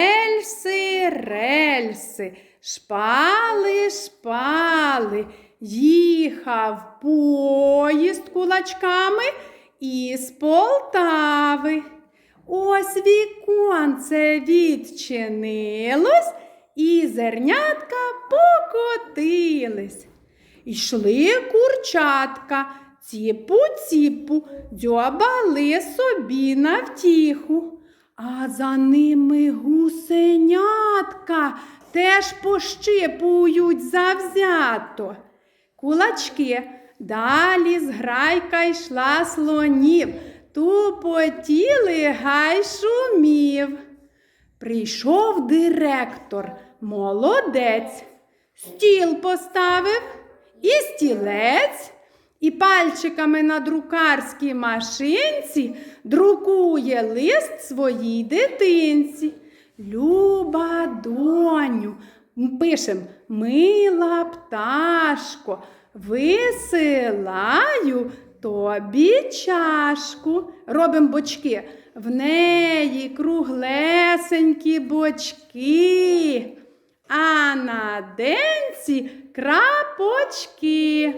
Рельси, рельси, шпали, шпали, їхав поїзд кулачками із Полтави. Ось віконце відчинилось, і зернятка покотились. Ішли курчатка, ціпу-ціпу, дзьобали собі на втіху. А за ними гусенятка теж пощипують завзято. Кулачки, далі зграйка йшла слонів, тупотіли гай шумів. Прийшов директор, молодець, стіл поставив і стілець, і пальчиками на друкарській машинці друкує лист своїй дитинці. Люба доню, пишем, мила пташко, висилаю тобі чашку. Робимо бочки. В неї круглесенькі бочки, а на денці крапочки.